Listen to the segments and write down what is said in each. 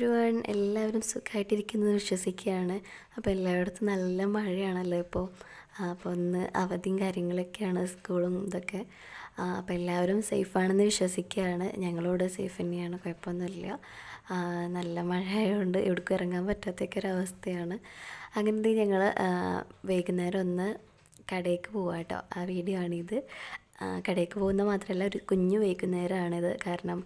Every one എല്ലാവരും സുഖമായിട്ടിരിക്കുന്നത് വിശ്വസിക്കുകയാണ്. അപ്പോൾ എല്ലായിടത്തും നല്ല മഴയാണല്ലോ ഇപ്പോൾ അപ്പോൾ ഒന്ന് അവധിയും കാര്യങ്ങളൊക്കെയാണ് സ്കൂളും ഇതൊക്കെ. അപ്പോൾ എല്ലാവരും സേഫാണെന്ന് വിശ്വസിക്കുകയാണ്. ഞങ്ങളോട് സേഫ് തന്നെയാണ് കുഴപ്പമൊന്നുമില്ല. നല്ല മഴ ആയതുകൊണ്ട് എവിടേക്കും ഇറങ്ങാൻ പറ്റാത്തൊക്കെ ഒരവസ്ഥയാണ് അങ്ങനത്തെ ഞങ്ങൾ വൈകുന്നേരം ഒന്ന് കടയിലേക്ക് പോവാട്ടോ. ആ വീഡിയോ ആണിത്. കടയിലേക്ക് പോകുന്ന മാത്രമല്ല ഒരു കുഞ്ഞു വൈകുന്നേരമാണിത് കാരണം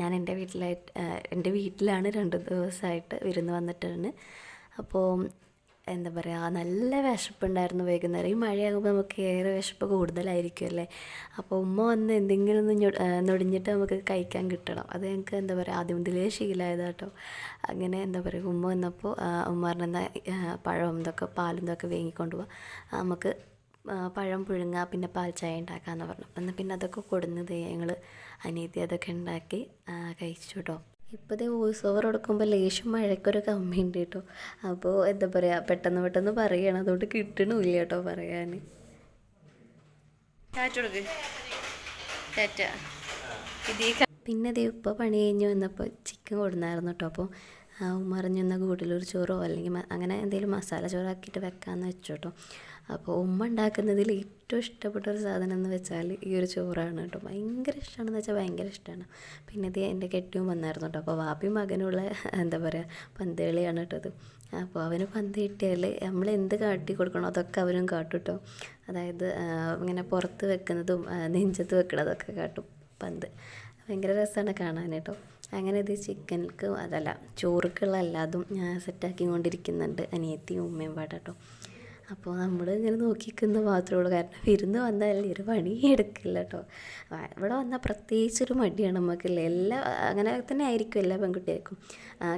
ഞാൻ എന്റെ വീട്ടിലായിട്ട് എന്റെ വീട്ടിലാണ് രണ്ട് ദിവസമായിട്ട് വിരുന്ന് വന്നിട്ടാണ്. അപ്പോൾ എന്താ പറയുക നല്ല വിശപ്പുണ്ടായിരുന്നു വൈകുന്നേരം. ഈ മഴയാകുമ്പോൾ നമുക്ക് ഏറെ വിശപ്പ് കൂടുതലായിരിക്കും അല്ലേ? അപ്പോൾ ഉമ്മ വന്ന് എന്തെങ്കിലും ഒന്ന് നൊടിഞ്ഞിട്ട് നമുക്ക് കഴിക്കാൻ കിട്ടണം. അത് ഞങ്ങൾക്ക് എന്താ പറയുക ആദ്യം മുതലേ ശീലമായത് കേട്ടോ. അങ്ങനെ എന്താ പറയുക ഉമ്മ വന്നപ്പോൾ ഉമ്മ പറഞ്ഞ പഴം ഇതൊക്കെ പാലും ഇതൊക്കെ വേങ്ങിക്കൊണ്ട് പോവാം. നമുക്ക് പഴം പുഴുങ്ങ പിന്നെ പാൽ ചായ ഉണ്ടാക്കാമെന്ന് പറഞ്ഞു. എന്നാൽ പിന്നെ അതൊക്കെ കൊടുന്നത് ഞങ്ങൾ അനിയത്തി അതൊക്കെ ഉണ്ടാക്കി കഴിച്ചു കേട്ടോ ഇപ്പോഴത്തെ വോയിസ് ഓവർ കൊടുക്കുമ്പോൾ ലേശം മഴയ്ക്കൊരു കമ്മിയുണ്ട് കേട്ടോ അപ്പോൾ എന്താ പറയുക പെട്ടെന്ന് പെട്ടെന്ന് പറയുകയാണ് അതുകൊണ്ട് കിട്ടണില്ല കേട്ടോ പറയാൻ പിന്നെ അതേ ഇപ്പോൾ പണി കഴിഞ്ഞു വന്നപ്പോൾ ചിക്കൻ കൊടുന്നായിരുന്നു കേട്ടോ അപ്പോൾ ഉമ്മറിഞ്ഞു വന്ന കൂടുതലൊരു ചോറോ അല്ലെങ്കിൽ അങ്ങനെ എന്തെങ്കിലും മസാല ചോറാക്കിയിട്ട് വെക്കാമെന്ന് വെച്ചു കേട്ടോ അപ്പോൾ ഉമ്മ ഉണ്ടാക്കുന്നതിൽ ഏറ്റവും ഇഷ്ടപ്പെട്ട ഒരു സാധനം എന്ന് വെച്ചാൽ ഈ ഒരു ചോറാണ് കേട്ടോ. ഭയങ്കര ഇഷ്ടമാണെന്ന് വെച്ചാൽ ഭയങ്കര ഇഷ്ടമാണ്. പിന്നെ ഇത് എന്റെ കെട്ടിയും വന്നായിരുന്നു കേട്ടോ. അപ്പോൾ വാപ്പി മകനുള്ള എന്താ പറയുക പന്തേളിയാണ് കേട്ടത് അപ്പോൾ അവന് പന്ത് കിട്ടിയാൽ നമ്മൾ എന്ത് കാട്ടി കൊടുക്കണോ അതൊക്കെ അവനും കാട്ടും കേട്ടോ. അതായത് ഇങ്ങനെ പുറത്ത് വെക്കുന്നതും നെഞ്ചത്ത് വെക്കണതൊക്കെ കാട്ടും പന്ത്. ഭയങ്കര രസമാണ് കാണാൻ കേട്ടോ. അങ്ങനെ ഇത് ചിക്കൻക്ക് അതല്ല ചോറുക്കുള്ള അല്ലാതും ഞാൻ സെറ്റാക്കി കൊണ്ടിരിക്കുന്നുണ്ട് അനിയത്തിയും ഉമ്മയും പാടാ കേട്ടോ. അപ്പോൾ നമ്മൾ ഇങ്ങനെ നോക്കിക്കുന്ന മാത്രമേ ഉള്ളൂ. കാരണം വിരുന്ന് വന്നാൽ ഒരു പണി എടുക്കില്ല കേട്ടോ ഇവിടെ വന്നാൽ പ്രത്യേകിച്ചൊരു മടിയാണ് നമുക്കില്ല എല്ലാ അങ്ങനെ തന്നെ ആയിരിക്കും എല്ലാ പെൺകുട്ടികൾക്കും.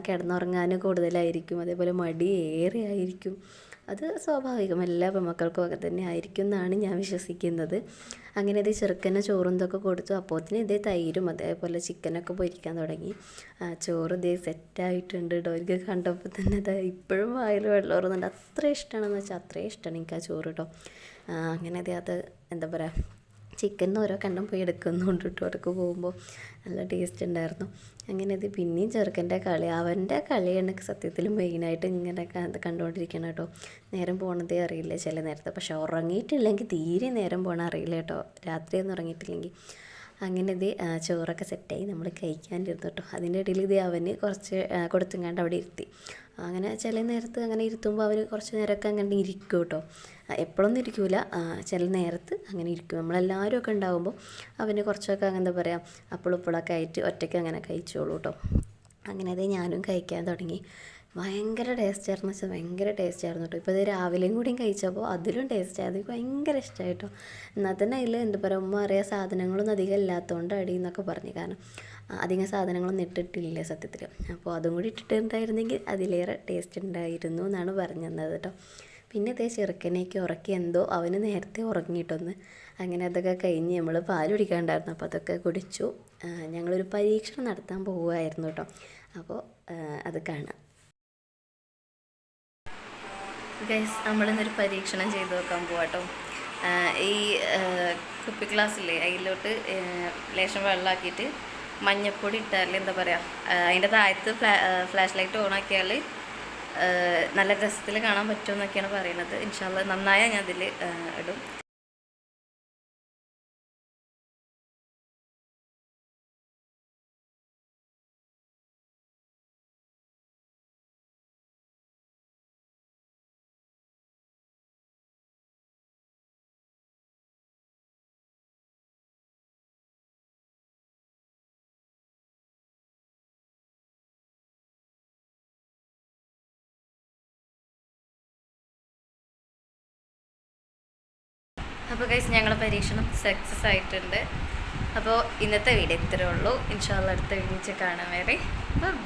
കിടന്നുറങ്ങാനും കൂടുതലായിരിക്കും. അതേപോലെ മടി ഏറെ ആയിരിക്കും. അത് സ്വാഭാവികം. എല്ലാ പെൺമക്കൾക്കും ഒക്കെ തന്നെ ആയിരിക്കും എന്നാണ് ഞാൻ വിശ്വസിക്കുന്നത്. അങ്ങനെ ഇത് ചെറുക്കനെ ചോറും ഇതൊക്കെ കൊടുത്തു. അപ്പോത്തിന് ഇതേ തൈരും അതേപോലെ ചിക്കനൊക്കെ പൊരിക്കാൻ തുടങ്ങി. ചോറ് ഇതേ സെറ്റായിട്ടുണ്ട് കേട്ടോ എനിക്ക് കണ്ടപ്പോൾ തന്നെ അത് ഇപ്പോഴും വായിൽ വെള്ളം ഓർന്നുണ്ട് അത്ര ഇഷ്ടമാണെന്ന് വെച്ചാൽ അത്രയും ഇഷ്ടമാണ് എനിക്ക് ആ ചോറ് കേട്ടോ അങ്ങനെ അതേ അത് എന്താ പറയുക ചിക്കൻ ഓരോ കണ്ടം പോയി എടുക്കുന്നുണ്ട് കേട്ടോ അവിടേക്ക് പോകുമ്പോൾ നല്ല ടേസ്റ്റ് ഉണ്ടായിരുന്നു. അങ്ങനെ ഇത് പിന്നെയും ചെറുക്കന്റെ കളി. അവന്റെ കളിയാണ് സത്യത്തിൽ മെയിനായിട്ട് ഇങ്ങനെ കണ്ടുകൊണ്ടിരിക്കണം കേട്ടോ നേരം പോണതേ അറിയില്ല ചില നേരത്തെ. പക്ഷേ ഉറങ്ങിയിട്ടില്ലെങ്കിൽ തീരെ നേരം പോണ അറിയില്ല കേട്ടോ രാത്രിയൊന്നും ഉറങ്ങിയിട്ടില്ലെങ്കിൽ. അങ്ങനെ ഇത് ചോറൊക്കെ സെറ്റായി നമ്മൾ കഴിക്കാനിരുന്നു കേട്ടോ അതിന്റെ ഇടയിൽ ഇത് അവന് കുറച്ച് കൊടുത്തും കൊടുത്തുങ്ങാണ്ട് അവിടെ ഇരുത്തി. അങ്ങനെ ചില നേരത്ത് അങ്ങനെ ഇരുത്തുമ്പോൾ അവർ കുറച്ച് നേരമൊക്കെ അങ്ങനെ ഇരിക്കും കേട്ടോ. എപ്പോഴൊന്നും ഇരിക്കില്ല ചില നേരത്ത് അങ്ങനെ ഇരിക്കും. നമ്മളെല്ലാവരും ഒക്കെ ഉണ്ടാകുമ്പോൾ അവന് കുറച്ചൊക്കെ എന്താ പറയുക അപ്പോഴും ഇപ്പോഴൊക്കെ ആയിട്ട് ഒറ്റയ്ക്ക് അങ്ങനെ കഴിച്ചോളൂ കേട്ടോ. അങ്ങനെ അത് ഞാനും കഴിക്കാൻ തുടങ്ങി. ഭയങ്കര ടേസ്റ്റ് ആയിരുന്നു വെച്ചാൽ ഭയങ്കര ടേസ്റ്റ് ആയിരുന്നു കേട്ടോ ഇപ്പോൾ ഇത് രാവിലെയും കൂടിയും കഴിച്ചപ്പോൾ അതിലും ടേസ്റ്റ് ആയത് എനിക്ക് ഭയങ്കര ഇഷ്ടമായി കേട്ടോ എന്നാൽ തന്നെ അതിൽ എന്താ പറയുക ഉമ്മ അറിയാൻ സാധനങ്ങളൊന്നും അധികം ഇല്ലാത്തതുകൊണ്ട് അടി എന്നൊക്കെ പറഞ്ഞു. കാരണം അധികം സാധനങ്ങളൊന്നും ഇട്ടിട്ടില്ല സത്യത്തിൽ അപ്പോൾ അതും കൂടി ഇട്ടിട്ടുണ്ടായിരുന്നെങ്കിൽ അതിലേറെ ടേസ്റ്റ് ഉണ്ടായിരുന്നു എന്നാണ് പറഞ്ഞു തന്നത് കേട്ടോ പിന്നെ അതേ ചെറുക്കനേക്ക് ഉറക്കി എന്തോ അവന് നേരത്തെ ഉറങ്ങിയിട്ടൊന്ന്. അങ്ങനെ അതൊക്കെ കഴിഞ്ഞ് നമ്മൾ പാൽ കുടിക്കാണ്ടായിരുന്നു. അപ്പോൾ അതൊക്കെ കുടിച്ചു. ഞങ്ങളൊരു പരീക്ഷണം നടത്താൻ പോവുമായിരുന്നു കേട്ടോ. അപ്പോൾ അത് കാണാം. ഗൈസ് നമ്മളിന്നൊരു പരീക്ഷണം ചെയ്ത് നോക്കാൻ പോവാട്ടോ ഈ കുപ്പി ഗ്ലാസ്സില്ലേ അതിലോട്ട് ലേശം വെള്ളമാക്കിയിട്ട് മഞ്ഞപ്പൊടി ഇട്ടാൽ എന്താ പറയുക അതിന്റെ താഴത്ത് ഫ്ലാ ഫ്ലാഷ് ലൈറ്റ് ഓൺ ആക്കിയാൽ നല്ല രസത്തിൽ കാണാൻ പറ്റുമെന്നൊക്കെയാണ് പറയുന്നത്. ഇൻഷാല്ല നന്നായാൽ ഞാൻ അതിൽ ഇടും. അപ്പോൾ കഴിച്ച് ഞങ്ങളെ പരീക്ഷണം സക്സസ് ആയിട്ടുണ്ട്. അപ്പോൾ ഇന്നത്തെ വീഡിയോ ഇത്രയേ ഉള്ളൂ. ഇൻഷാല്ല അടുത്ത വീഡിയോ കാണാൻ വരെ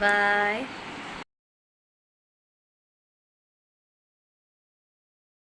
ബൈ